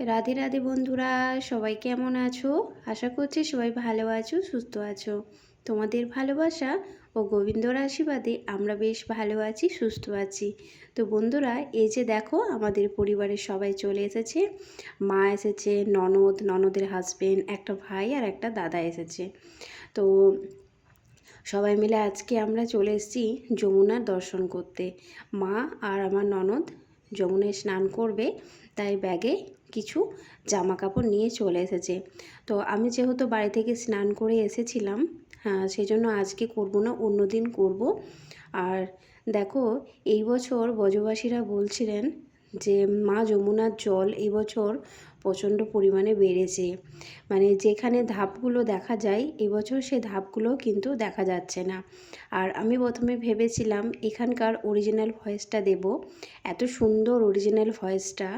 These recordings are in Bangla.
রাধে রাধে বন্ধুরা, সবাই কেমন আছো? আশা করছি সবাই ভালো আছো, সুস্থ আছো। তোমাদের ভালোবাসা ও গোবিন্দর আশীর্বাদে আমরা বেশ ভালো আছি, সুস্থ আছি। তো বন্ধুরা, এই যে দেখো, আমাদের পরিবারের সবাই চলে এসেছে। মা এসেছে, ননদ, ননদের হাজবেন্ড একটা ভাই আর একটা দাদা এসেছে। তো সবাই মিলে আজকে আমরা চলে এসেছি যমুনার দর্শন করতে। মা আর আমার ননদ যমুনায় স্নান করবে। তাই ব্যাগে কিছু জামা কাপড় নিয়ে চলে এসেছে। তো আমি যেহেতু বাড়ি থেকে স্নান করে এসেছিলাম হ্যাঁ সেই জন্য আজকে করব না, অন্য দিন করব। আর দেখো, এই বছর ব্রজবাসীরা বলছিলেন যে, মা, যমুনার জল এই বছর প্রচণ্ড পরিমাণে বেড়েছে। মানে যেখানে ধাপগুলো দেখা যায়, এবছর সে ধাপগুলো কিন্তু দেখা যাচ্ছে না। আর আমি প্রথমে ভেবেছিলাম এখানকার অরিজিনাল ভয়েসটা দেব। এত সুন্দর অরিজিনাল ভয়েসটা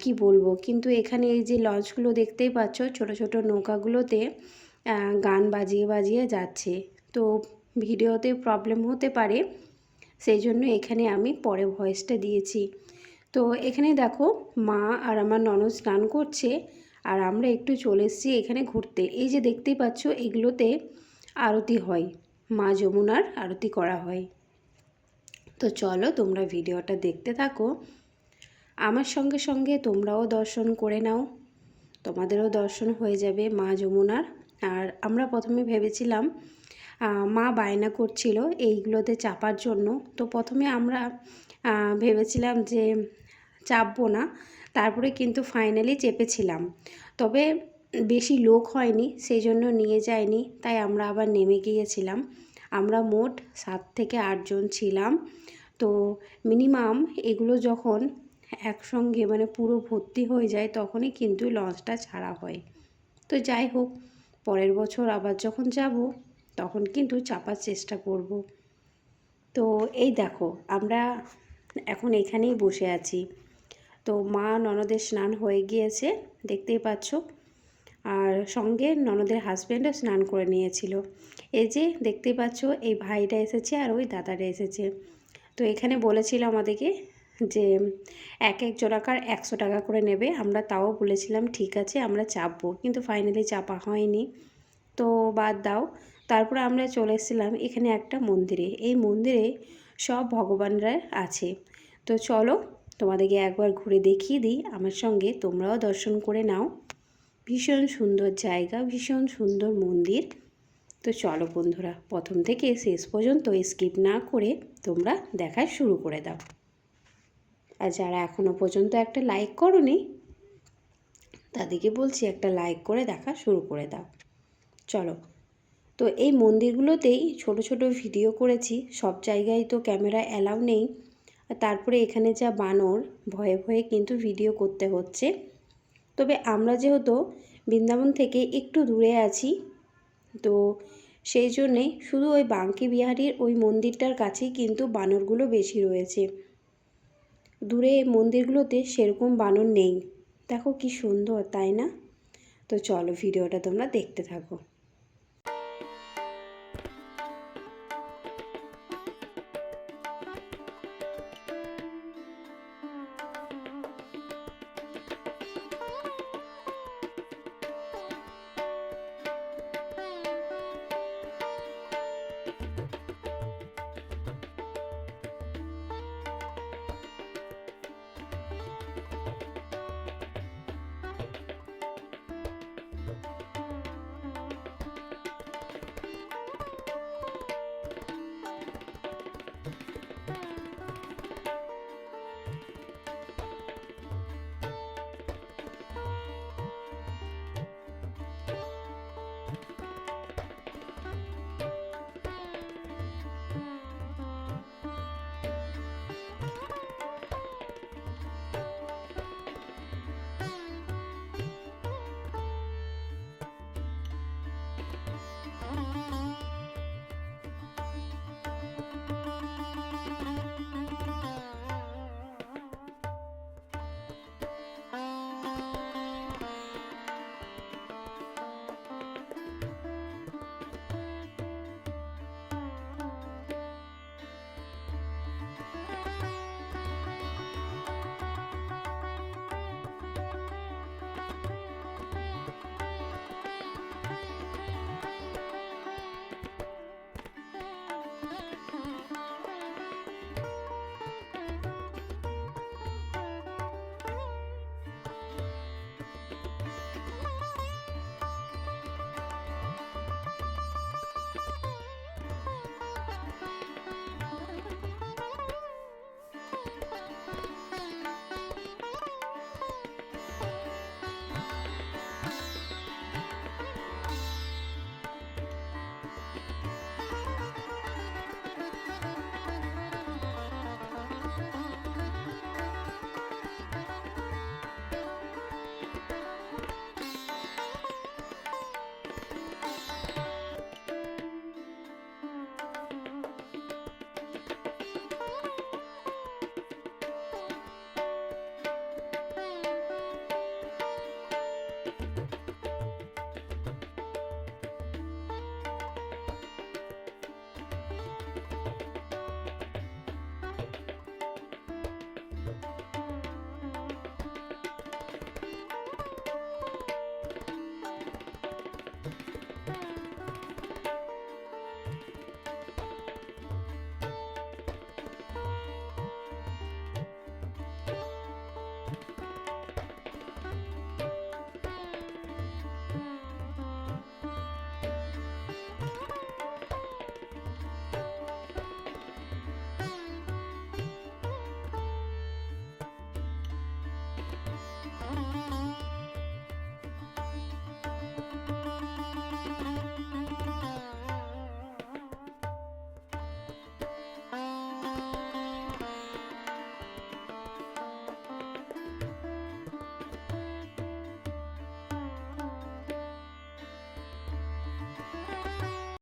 কি বলব? কিন্তু এখানে এই যে লঞ্চগুলো দেখতেই পাচ্ছ, ছোট ছোট নৌকাগুলোতে গান বাজিয়ে বাজিয়ে যাচ্ছে। তো ভিডিওতে প্রবলেম হতে পারে, সেই জন্য এখানে আমি পরে ভয়েসটা দিয়েছি। তো এখানে দেখো মা আর আমার ননদ স্নান করছে আর আমরা একটু চলে এসেছি এখানে ঘুরতে। এই যে দেখতেই পাচ্ছ এগুলোতে আরতি হয়, মা যমুনার আরতি করা হয়। তো চলো তোমরা ভিডিওটা দেখতে থাকো। আমার সঙ্গে সঙ্গে তোমরাও দর্শন করে নাও। তোমাদেরও দর্শন হয়ে যাবে মা যমুনার। আর আমরা প্রথমে ভেবেছিলাম মা বায়না করছিল এইগুলোতে চাপার জন্য। তো প্রথমে আমরা ভেবেছিলাম যে চাপবো না। তারপরে কিন্তু ফাইনালি চেপেছিলাম। তবে বেশি লোক হয়নি সেই জন্য নিয়ে যায়নি। তাই আমরা আবার নেমে গিয়েছিলাম। আমরা মোট সাত থেকে আটজন ছিলাম। তো মিনিমাম এগুলো যখন একসঙ্গে মানে পুরো ভর্তি হয়ে যায়, তখনই কিন্তু লঞ্চটা ছাড়া হয়। তো যাই হোক, পরের বছর আবার যখন যাব তখন কিন্তু চাপার চেষ্টা করব। তো এই দেখো, আমরা এখন এখানেই বসে আছি। তো মা ননদের স্নান হয়ে গিয়েছে, দেখতেই পাচ্ছ। আর সঙ্গে ননদের হাজব্যান্ডও স্নান করে নিয়েছিল। এই যে দেখতেই পাচ্ছ, এই ভাইটা এসেছে আর ওই দাদাটা এসেছে। তো এখানে বলেছিল আমাদেরকে যে এক এক জোড়াকার একশো টাকা করে নেবে। আমরা তাও বলেছিলাম, ঠিক আছে, আমরা চাপবো। কিন্তু ফাইনালি চাপা হয়নি। তো বাদ দাও। তারপরে আমরা চলে এসেছিলাম এখানে একটা মন্দিরে। এই মন্দিরে সব ভগবানরা আছে। তো চলো তোমাদেরকে একবার ঘুরে দেখিয়ে দিই। আমার সঙ্গে তোমরাও দর্শন করে নাও। ভীষণ সুন্দর জায়গা, ভীষণ সুন্দর মন্দির। তো চলো বন্ধুরা, প্রথম থেকে শেষ পর্যন্ত স্কিপ না করে তোমরা দেখা শুরু করে দাও। আর যারা এখনও পর্যন্ত একটা লাইক করনি, তাদেরকে বলছি একটা লাইক করে দেখা শুরু করে দাও। চলো তো এই মন্দিরগুলোতেই ছোট ছোট ভিডিও করেছি, সব জায়গায় তো ক্যামেরা অ্যালাউ নেই। তারপরে এখানে যা বানর, ভয়ে ভয়ে কিন্তু ভিডিও করতে হচ্ছে। তবে আমরা যেহেতু বৃন্দাবন থেকে একটু দূরে আছি, তো সেই জন্যে শুধু ওই বাঙ্কি বিহারির ওই মন্দিরটার কাছেই কিন্তু বানরগুলো বেশি রয়েছে। দূরে মন্দিরগুলোতে সেরকম বানর নেই। দেখো কি সুন্দর, তাই না? তো চলো ভিডিওটা তোমরা দেখতে থাকো।